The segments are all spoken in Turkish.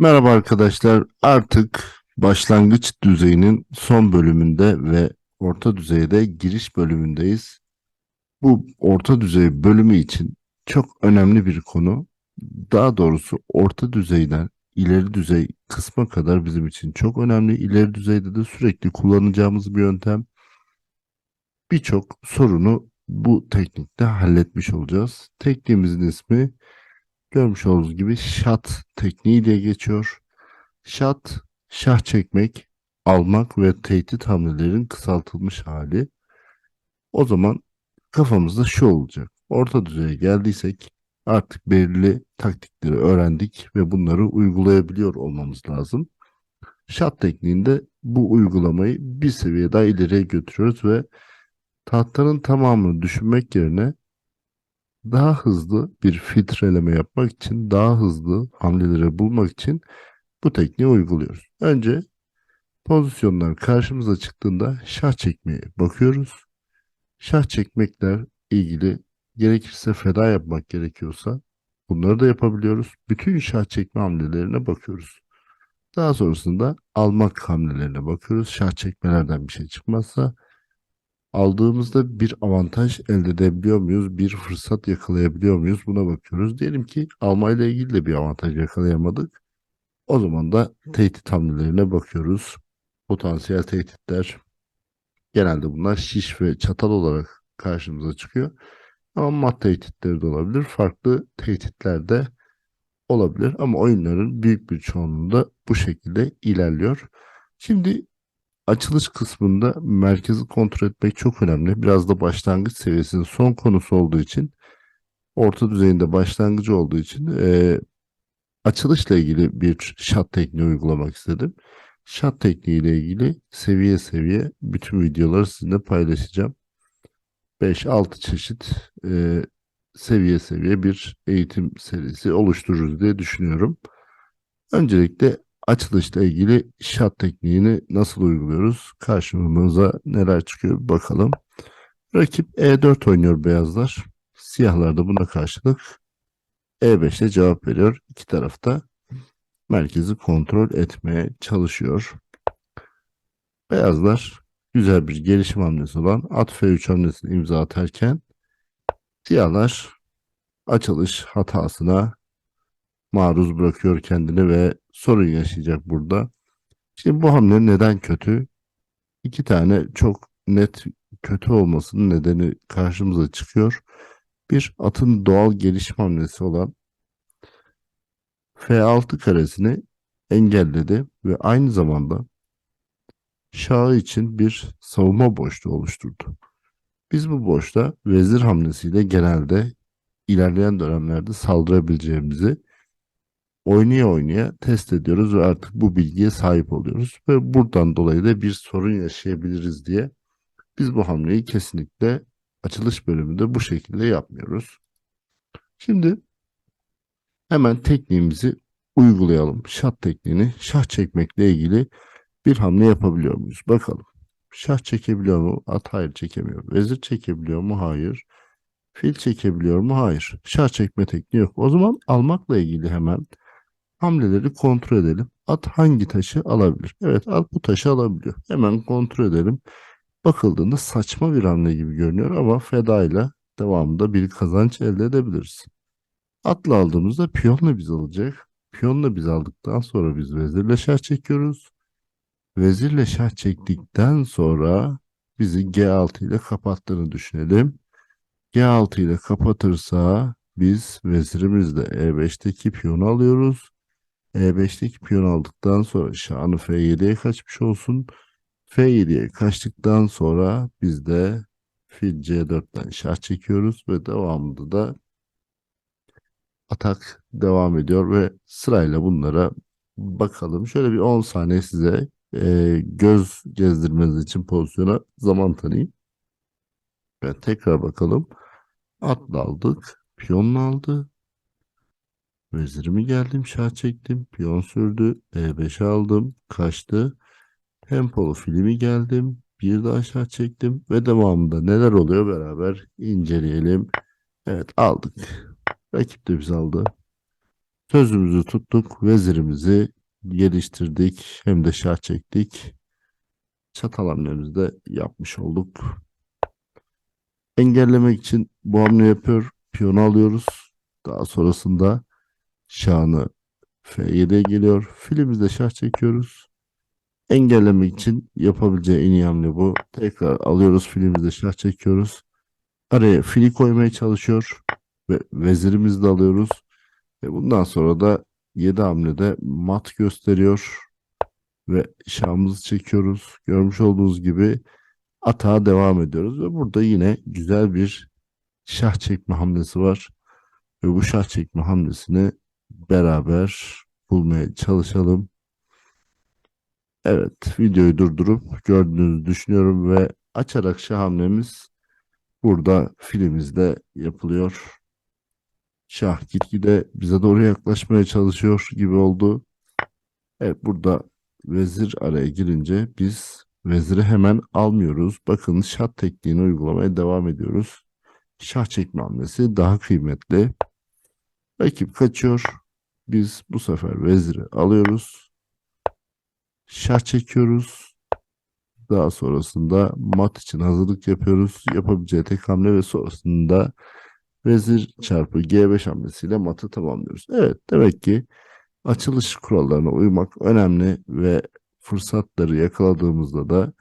Merhaba arkadaşlar. Artık başlangıç düzeyinin son bölümünde ve orta düzeyde giriş bölümündeyiz. Bu orta düzey bölümü için çok önemli bir konu. Daha doğrusu orta düzeyden ileri düzey kısma kadar bizim için çok önemli. İleri düzeyde de sürekli kullanacağımız bir yöntem. Birçok sorunu bu teknikte halletmiş olacağız. Tekniğimizin ismi görmüş olduğunuz gibi şat tekniği diye geçiyor. Şat, şah çekmek, almak ve tehdit hamlelerin kısaltılmış hali. O zaman kafamızda şu olacak. Orta düzeye geldiysek artık belirli taktikleri öğrendik ve bunları uygulayabiliyor olmamız lazım. Şat tekniğinde bu uygulamayı bir seviye daha ileriye götürüyoruz ve tahtların tamamını düşünmek yerine daha hızlı bir filtreleme yapmak için, daha hızlı hamleleri bulmak için bu tekniği uyguluyoruz. Önce pozisyonlar karşımıza çıktığında şah çekmeye bakıyoruz. Şah çekmekle ilgili gerekirse feda yapmak gerekiyorsa bunları da yapabiliyoruz. Bütün şah çekme hamlelerine bakıyoruz. Daha sonrasında almak hamlelerine bakıyoruz. Şah çekmelerden bir şey çıkmazsa aldığımızda bir avantaj elde edebiliyor muyuz? Bir fırsat yakalayabiliyor muyuz? Buna bakıyoruz. Diyelim ki almayla ilgili de bir avantaj yakalayamadık. O zaman da tehdit hamlelerine bakıyoruz. Potansiyel tehditler. Genelde bunlar şiş ve çatal olarak karşımıza çıkıyor. Ama mat tehditleri de olabilir. Farklı tehditler de olabilir. Ama oyunların büyük bir çoğunluğunda bu şekilde ilerliyor. Şimdi açılış kısmında merkezi kontrol etmek çok önemli. Biraz da başlangıç seviyesinin son konusu olduğu için orta düzeyinde başlangıcı olduğu için e, açılışla ilgili bir şat tekniği uygulamak istedim. Şat tekniği ile ilgili seviye seviye bütün videoları sizinle paylaşacağım. 5-6 çeşit e, seviye seviye bir eğitim serisi oluştururuz diye düşünüyorum. Öncelikle açılışla ilgili şat tekniğini nasıl uyguluyoruz? Karşımıza neler çıkıyor bakalım. Rakip E4 oynuyor beyazlar. Siyahlar da buna karşılık E5 ile cevap veriyor. İki tarafta merkezi kontrol etmeye çalışıyor. Beyazlar güzel bir gelişim hamlesi olan at F3 hamlesini imza atarken siyahlar açılış hatasına maruz bırakıyor kendini ve sorun yaşayacak burada. Şimdi bu hamle neden kötü? İki tane çok net kötü olmasının nedeni karşımıza çıkıyor. Bir atın doğal gelişim hamlesi olan F6 karesini engelledi ve aynı zamanda şahı için bir savunma boşluğu oluşturdu. Biz bu boşta vezir hamlesiyle genelde ilerleyen dönemlerde saldırabileceğimizi oynaya oynaya test ediyoruz ve artık bu bilgiye sahip oluyoruz. Ve buradan dolayı da bir sorun yaşayabiliriz diye biz bu hamleyi kesinlikle açılış bölümünde bu şekilde yapmıyoruz. Şimdi hemen tekniğimizi uygulayalım. Şah tekniğini şah çekmekle ilgili bir hamle yapabiliyor muyuz? Bakalım. Şah çekebiliyor mu? At hayır çekemiyor. Vezir çekebiliyor mu? Hayır. Fil çekebiliyor mu? Hayır. Şah çekme tekniği yok. O zaman almakla ilgili hemen hamleleri kontrol edelim. At hangi taşı alabilir? Evet at bu taşı alabiliyor. Hemen kontrol edelim. Bakıldığında saçma bir hamle gibi görünüyor ama fedayla devamında bir kazanç elde edebiliriz. Atla aldığımızda piyonla biz alacak. Piyonla biz aldıktan sonra biz vezirle şah çekiyoruz. Vezirle şah çektikten sonra bizi G6 ile kapattığını düşünelim. G6 ile kapatırsa biz vezirimizle E5'teki piyonu alıyoruz. E5'teki piyon aldıktan sonra şahını F7'ye kaçmış olsun. F7'ye kaçtıktan sonra biz de fil C4'ten şah çekiyoruz ve devamında da atak devam ediyor ve sırayla bunlara bakalım. Şöyle bir 10 saniye size e, göz gezdirmeniz için pozisyona zaman tanıyayım. Evet tekrar bakalım. Atla aldık. Piyonla aldı. Vezirimi geldim. Şah çektim. Piyon sürdü. E5 aldım. Kaçtı. Tempolu filmi geldim. Bir daha şah çektim. Ve devamında neler oluyor beraber inceleyelim. Evet aldık. Rakip de biz aldı. Sözümüzü tuttuk, vezirimizi geliştirdik, hem de şah çektik. Çatal hamlemizi de yapmış olduk. Engellemek için bu hamle yapıyor, piyonu alıyoruz. Daha sonrasında şahını F7'ye geliyor. Filimizde şah çekiyoruz. Engellemek için yapabileceği en iyi hamle bu. Tekrar alıyoruz filimizde şah çekiyoruz. Araya fili koymaya çalışıyor. Ve vezirimizi de alıyoruz. Ve bundan sonra da 7 hamlede mat gösteriyor. Ve şahımızı çekiyoruz. Görmüş olduğunuz gibi atağa devam ediyoruz. Ve burada yine güzel bir şah çekme hamlesi var. Ve bu şah çekme hamlesini beraber bulmaya çalışalım. Evet, videoyu durdurup gördüğünüzü düşünüyorum ve açarak şah burada filimizde yapılıyor. Şah gitgide bize doğru yaklaşmaya çalışıyor gibi oldu. Evet, burada vezir araya girince biz veziri hemen almıyoruz. Bakın şah tekniğini uygulamaya devam ediyoruz. Şah çekme hamlesi daha kıymetli. Rakip kaçıyor. Biz bu sefer veziri alıyoruz. Şah çekiyoruz. Daha sonrasında mat için hazırlık yapıyoruz. Yapabileceği tek hamle ve sonrasında vezir çarpı G5 hamlesiyle matı tamamlıyoruz. Evet demek ki açılış kurallarına uymak önemli ve fırsatları yakaladığımızda da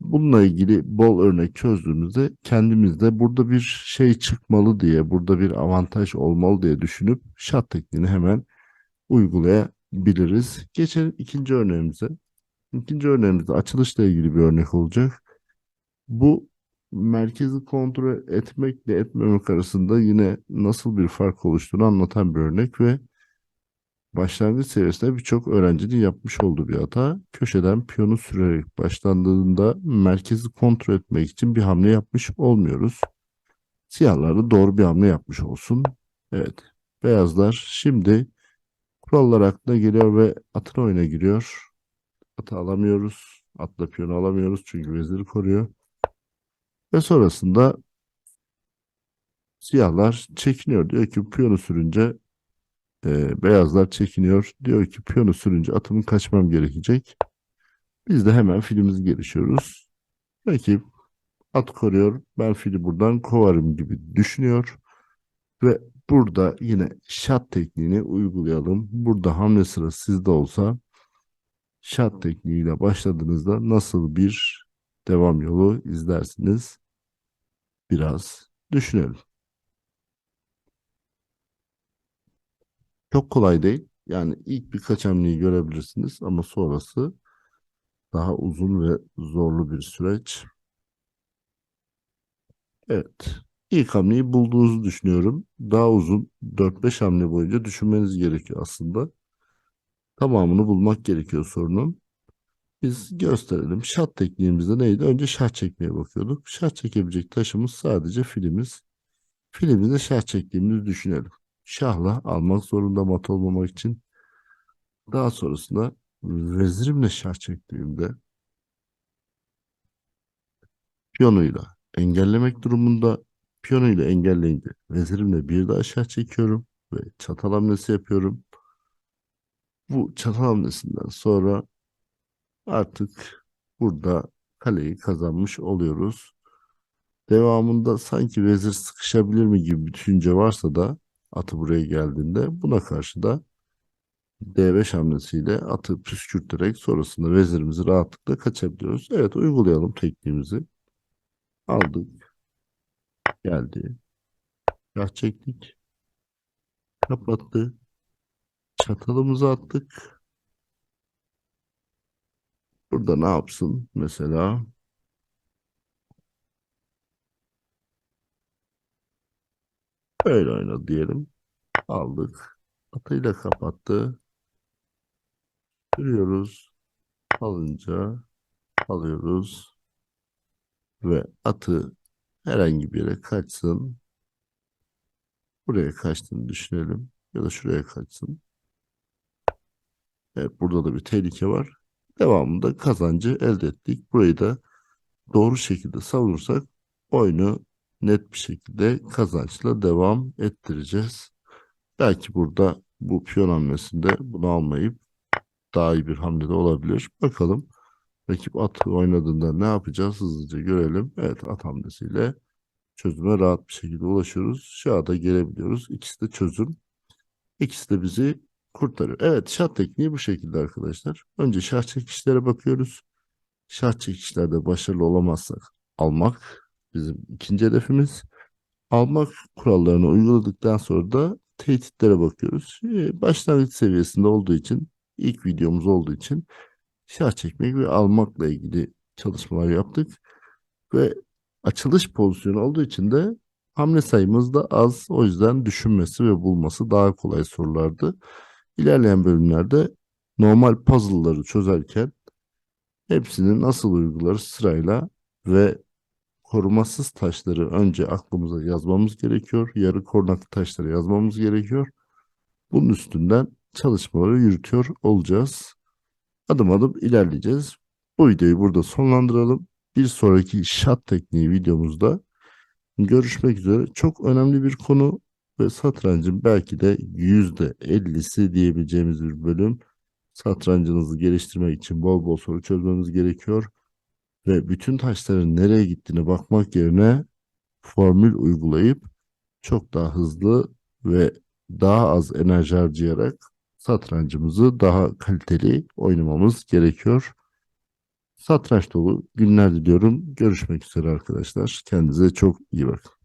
bununla ilgili bol örnek çözdüğümüzde kendimizde burada bir şey çıkmalı diye, burada bir avantaj olmalı diye düşünüp şat tekniğini hemen uygulayabiliriz. Geçelim ikinci örneğimize. İkinci örneğimizde açılışla ilgili bir örnek olacak. Bu merkezi kontrol etmekle etmemek arasında yine nasıl bir fark oluştuğunu anlatan bir örnek ve başlangıç seviyesinde birçok öğrencinin yapmış olduğu bir hata. Köşeden piyonu sürerek başlandığında merkezi kontrol etmek için bir hamle yapmış olmuyoruz. Siyahlar doğru bir hamle yapmış olsun. Evet. Beyazlar şimdi kurallar aklına geliyor ve atın oyuna giriyor. Atı alamıyoruz. Atla piyonu alamıyoruz çünkü veziri koruyor. Ve sonrasında siyahlar çekiniyor. Diyor ki piyonu sürünce e, beyazlar çekiniyor. Diyor ki piyonu sürünce atımın kaçmam gerekecek. Biz de hemen filimizi gelişiyoruz. Rakip at koruyor. Ben fili buradan kovarım gibi düşünüyor. Ve burada yine şat tekniğini uygulayalım. Burada hamle sırası sizde olsa şat tekniğiyle başladığınızda nasıl bir devam yolu izlersiniz? Biraz düşünelim. Çok kolay değil. Yani ilk birkaç hamleyi görebilirsiniz ama sonrası daha uzun ve zorlu bir süreç. Evet. İlk hamleyi bulduğunuzu düşünüyorum. Daha uzun 4-5 hamle boyunca düşünmeniz gerekiyor aslında. Tamamını bulmak gerekiyor sorunun. Biz gösterelim. Şat tekniğimizde neydi? Önce şah çekmeye bakıyorduk. Şah çekebilecek taşımız sadece filimiz. Filimizde şah çektiğimizi düşünelim. Şahla almak zorunda mat olmamak için. Daha sonrasında vezirimle şah çektiğimde piyonuyla engellemek durumunda piyonuyla engelleyince vezirimle bir daha şah çekiyorum ve çatal hamlesi yapıyorum. Bu çatal hamlesinden sonra artık burada kaleyi kazanmış oluyoruz. Devamında sanki vezir sıkışabilir mi gibi bir düşünce varsa da atı buraya geldiğinde buna karşı da D5 hamlesiyle atı püskürterek sonrasında vezirimizi rahatlıkla kaçabiliyoruz. Evet uygulayalım tekniğimizi. Aldık. Geldi. Şah çektik. Kapattı. Çatalımızı attık. Burada ne yapsın mesela? Öyle oynadı diyelim. Aldık. Atıyla kapattı. Sürüyoruz. Alınca alıyoruz. Ve atı herhangi bir yere kaçsın. Buraya kaçtığını düşünelim. Ya da şuraya kaçsın. Evet burada da bir tehlike var. Devamında kazancı elde ettik. Burayı da doğru şekilde savunursak oyunu net bir şekilde kazançla devam ettireceğiz. Belki burada bu piyon hamlesinde bunu almayıp daha iyi bir hamlede olabilir. Bakalım rakip at oynadığında ne yapacağız hızlıca görelim. Evet at hamlesiyle çözüme rahat bir şekilde ulaşıyoruz. Şaha da gelebiliyoruz. İkisi de çözüm. İkisi de bizi kurtarıyor. Evet şah tekniği bu şekilde arkadaşlar. Önce şah çekişlere bakıyoruz. Şah çekişlerde başarılı olamazsak almak bizim ikinci hedefimiz. Almak kurallarını uyguladıktan sonra da tehditlere bakıyoruz. Ee, Başlangıç seviyesinde olduğu için ilk videomuz olduğu için şah çekmek ve almakla ilgili çalışmalar yaptık. Ve açılış pozisyonu olduğu için de hamle sayımız da az. O yüzden düşünmesi ve bulması daha kolay sorulardı. İlerleyen bölümlerde normal puzzle'ları çözerken hepsinin nasıl uyguları sırayla ve korumasız taşları önce aklımıza yazmamız gerekiyor. Yarı korunaklı taşları yazmamız gerekiyor. Bunun üstünden çalışmaları yürütüyor olacağız. Adım adım ilerleyeceğiz. Bu videoyu burada sonlandıralım. Bir sonraki şat tekniği videomuzda görüşmek üzere. Çok önemli bir konu ve satrancın belki de %50'si diyebileceğimiz bir bölüm. Satrancınızı geliştirmek için bol bol soru çözmemiz gerekiyor. Ve bütün taşların nereye gittiğine bakmak yerine formül uygulayıp çok daha hızlı ve daha az enerji harcayarak satrancımızı daha kaliteli oynamamız gerekiyor. Satranç dolu günler diliyorum. Görüşmek üzere arkadaşlar. Kendinize çok iyi bakın.